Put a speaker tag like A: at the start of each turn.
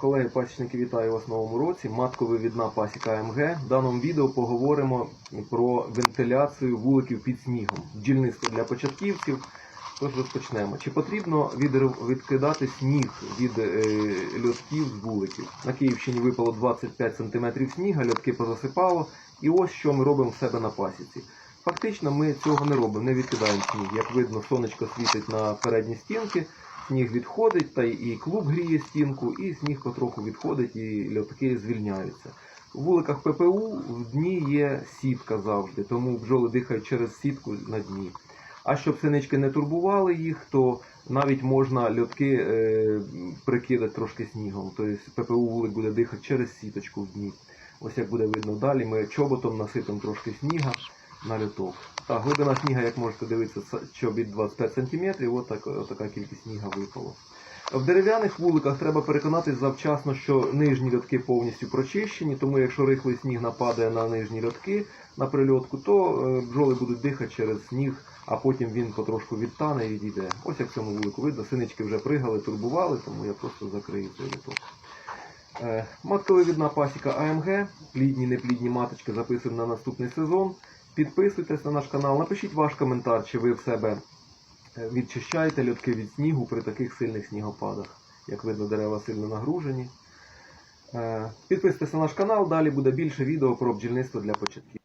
A: Колеги пасічники, вітаю вас в новому році. Матковивідна пасіка АМГ. В даному відео поговоримо про вентиляцію вуликів під снігом. Бджільництво для початківців. Тож розпочнемо. Чи потрібно відкидати сніг від е, льотків з вуликів? На Київщині випало 25 см сніга, льотки позасипало. І ось що ми робимо в себе на пасіці. Фактично ми цього не робимо, не відкидаємо сніг. Як видно, сонечко світить на передні стінки, сніг відходить, та і клуб гріє стінку, і сніг потроху відходить, і льотки звільняються. У вуликах ППУ в дні є сітка завжди, тому бджоли дихають через сітку на дні. А щоб синички не турбували їх, то навіть можна льотки е, прикидати трошки снігом. Тобто ППУ вулик буде дихати через сіточку в дні. Ось як буде видно далі, ми чоботом насипемо трошки сніга на льоток. Так, глибина сніга, як можете дивитися, це чобіт 25 см, от так, така кількість сніга випало. В дерев'яних вуликах треба переконатись завчасно, що нижні льотки повністю прочищені, тому якщо рихлий сніг нападає на нижні льотки на прильотку, то е, бджоли будуть дихати через сніг, а потім він потрошку відтане і відійде. Ось як в цьому вулику видно, синички вже пригали, турбували, тому я просто закрию цей льоток. Е, Матковивідна пасіка АМГ, плідні, неплідні маточки записуємо на наступний сезон. Підписуйтесь на наш канал, напишіть ваш коментар, чи ви в себе е, відчищаєте льотки від снігу при таких сильних снігопадах. Як видно, дерева сильно нагружені. Е, Підписуйтесь на наш канал, далі буде більше відео про бджільництво для початків.